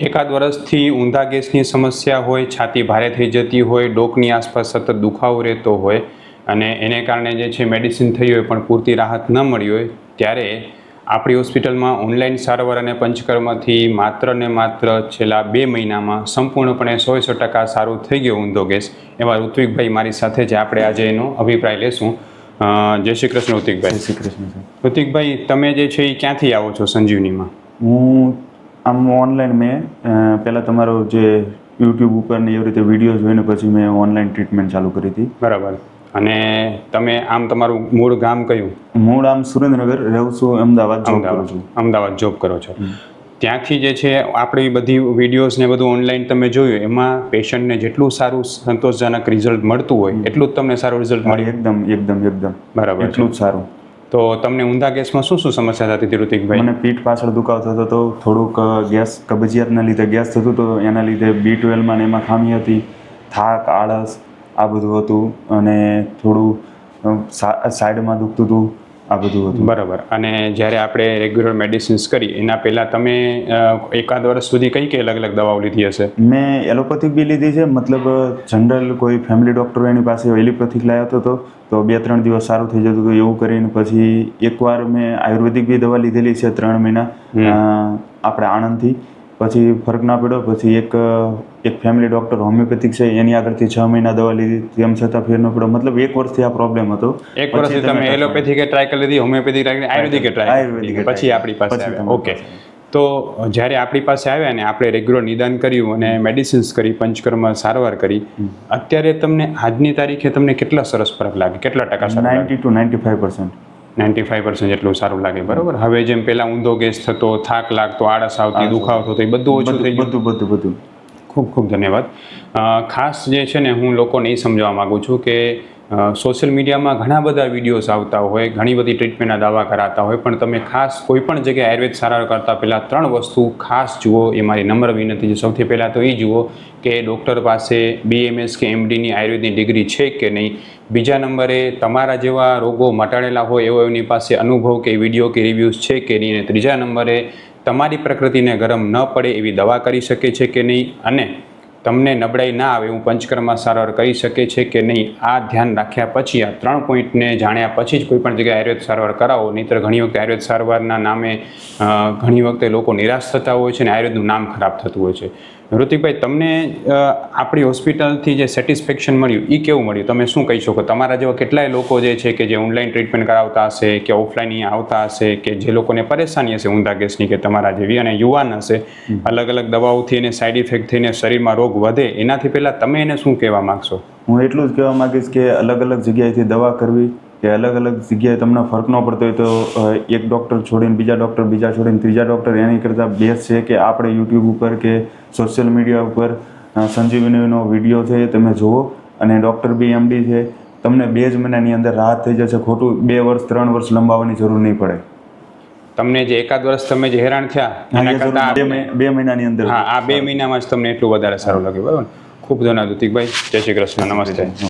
એકાદ વર્ષથી ઊંધા ગેસની સમસ્યા હોય છાતી ભારે થઈ જતી હોય ડોકની આસપાસ સતત દુખાવો રહેતો હોય અને એને કારણે જે છે મેડિસિન થઈ હોય પણ પૂરતી રાહત ન મળી હોય ત્યારે આપણી હોસ્પિટલમાં ઓનલાઈન સારવાર અને પંચકર્મથી માત્ર ને માત્ર છેલ્લા બે મહિનામાં સંપૂર્ણપણે સો સો ટકા સારું થઈ ગયો ઊંધો ગેસ. એવા ઋત્વિકભાઈ મારી સાથે જે આપણે આજે એનો અભિપ્રાય લેશું. જય શ્રી કૃષ્ણ જય શ્રી કૃષ્ણ ઋતિકભાઈ તમે જે છે એ ક્યાંથી આવો છો સંજીવનીમાં? હું આમ ઓનલાઈન મેં પહેલાં તમારો જે યુટ્યુબ ઉપર ને એવી રીતે વીડિયો જોઈને પછી મેં ઓનલાઈન ટ્રીટમેન્ટ ચાલુ કરી હતી. બરાબર. અને તમે આમ તમારું મૂળ ગામ કયું? મૂળ આમ સુરેન્દ્રનગર રહું છું અમદાવાદ જોબ કરું છું. અમદાવાદ જોબ કરો છો. ત્યાંથી જે છે આપણી બધી વિડીયોઝ ને બધું ઓનલાઈન તમે જોયું એમાં પેશન્ટને જેટલું સારું સંતોષજનક રિઝલ્ટ મળતું હોય એટલું જ તમને સારું રિઝલ્ટ મળ્યું. એકદમ એકદમ એકદમ. બરાબર એટલું જ સારું. તો તમને ઊંધા ગેસમાં શું શું સમસ્યા થતી હતી ઋતિકભાઈ? મને પીઠ પાછળ દુખાવ થતો હતો, થોડુંક ગેસ કબજિયાતના લીધે ગેસ થતું હતું, એના લીધે બી ટ્વેલ્વમાં એમાં ખામી હતી, થાક, આળસ, આ બધું હતું, અને થોડું સાઈડમાં દુખતું હતું. આ બધું હતું. બરાબર. અને જ્યારે આપણે રેગ્યુલર મેડિસિન્સ કરી એના પહેલાં તમે એકાદ વર્ષ સુધી કઈ કઈ અલગ અલગ દવાઓ લીધી હશે? મેં એલોપેથિક બી લીધી છે. મતલબ જનરલ કોઈ ફેમિલી ડૉક્ટર એની પાસે એલોપેથિક લાવ્યો હતો તો તો બે ત્રણ દિવસ સારું થઈ જતું હતું એવું કરીને પછી એકવાર મેં આયુર્વેદિક બી દવા લીધેલી છે ત્રણ મહિના આપણે આણંદથી. પછી ફરક ના પડ્યો. પછી એક એક ફેમિલી ડૉક્ટર હોમિયોપેથિક છે એની આગળથી છ મહિના દવા લીધી. તેમ છતાં ફેર ન પડ્યો. મતલબ એક વર્ષથી આ પ્રોબ્લેમ હતો. એક વર્ષથી તમે એલોપેથિક ટ્રાય કરી લીધી હોમિયોપેથિક ટ્રાય કરી આયુર્વેદિક ટ્રાય આયુર્વેદિક પછી આપણી પાસે ઓકે તો જ્યારે આપણી પાસે આવ્યા ને આપણે રેગ્યુલર નિદાન કર્યું અને મેડિસિન્સ કરી પંચકર્મ સારવાર કરી અત્યારે તમને આજની તારીખે તમને કેટલા સરસ ફરક લાગે? કેટલા ટકા ninety two ninety five percent. Ninety five percent જેટલું સારું લાગે બરાબર? હવે જેમ પહેલાં ઊંધો ગેસ થતો થાક લાગતો આળસ આવતી દુખાવો થતો એ બધું ઓછું થઈ ગયું. બધું બધું બધું. ખૂબ ખૂબ ધન્યવાદ. ખાસ જે છે ને હું લોકોને એ સમજાવવા માગું છું કે સોશિયલ મીડિયામાં ઘણા બધા વિડીયોઝ આવતા હોય, ઘણી બધી ટ્રીટમેન્ટના દાવા કરાતા હોય, પણ તમે ખાસ કોઈ પણ જગ્યાએ આયુર્વેદ સારવાર કરતાં પહેલાં ત્રણ વસ્તુ ખાસ જુઓ, એ મારી નમ્ર વિનંતી છે. સૌથી પહેલાં તો એ જુઓ કે ડૉક્ટર પાસે બીએમએસ કે એમડીની આયુર્વેદની ડિગ્રી છે કે નહીં. બીજા નંબરે તમારા જેવા રોગો મટાડેલા હોય એવો એમની પાસે અનુભવ કે વીડિયો કે રિવ્યૂઝ છે કે નહીં. અને ત્રીજા નંબરે તમારી પ્રકૃતિને ગરમ ન પડે એવી દવા કરી શકે છે કે નહીં. અને તમને નબળાઈ ના આવે એવું પંચકર્મમાં સારવાર કરી શકે છે કે નહીં? આ ધ્યાન રાખ્યા પછી આ ત્રણ પોઈન્ટને જાણ્યા પછી જ કોઈ પણ જગ્યાએ આયુર્વેદ સારવાર કરાવો. નહીંતર ઘણી વખતે આયુર્વેદ સારવારના નામે ઘણી વખતે લોકો નિરાશ થતા હોય છે અને આયુર્વેદનું નામ ખરાબ થતું હોય છે. ઋતિકભાઈ તમને આપણી હોસ્પિટલથી જે સેટિસ્ફેક્શન મળ્યું એ કેવું મળ્યું? તમે શું કહી શકો? તમારા જેવા કેટલાય લોકો જે છે કે જે ઓનલાઈન ટ્રીટમેન્ટ કરાવતા હશે કે ઓફલાઈન અહીંયા આવતા હશે કે જે લોકોને પરેશાની હશે ઊંધા ગેસની કે તમારા જેવી અને યુવાન હશે અલગ અલગ દવાઓથી એને સાઈડ ઇફેક્ટ થઈને શરીરમાં રોગ વધે એનાથી પહેલાં તમે એને શું કહેવા માગશો? હું એટલું જ કહેવા માંગીશ કે અલગ અલગ જગ્યાએથી દવા કરવી કે અલગ અલગ જગ્યાએ તમને ફરક ન પડતો હોય તો એક ડૉક્ટર છોડીને બીજા ડૉક્ટર બીજા છોડીને ત્રીજા ડૉક્ટર એની કરતાં બેસ્ટ છે કે આપણે યુટ્યુબ ઉપર કે સોશિયલ મીડિયા ઉપર સંજીવનીનો વીડિયો છે એ તમે જુઓ. અને ડૉક્ટર બી એમડી છે. તમને બે જ મહિનાની અંદર રાહત થઈ જશે. ખોટું બે વર્ષ ત્રણ વર્ષ લંબાવવાની જરૂર નહીં પડે. તમને જે એકાદ વર્ષ તમે જે હેરાન થયા એના કરતાં બે મહિનાની અંદર. હા આ બે મહિનામાં જ તમને એટલું વધારે સારું લાગ્યું. બરાબર? ખૂબ ધન્યવાદ ઋતિકભાઈ જય શ્રી કૃષ્ણ. નમસ્તે.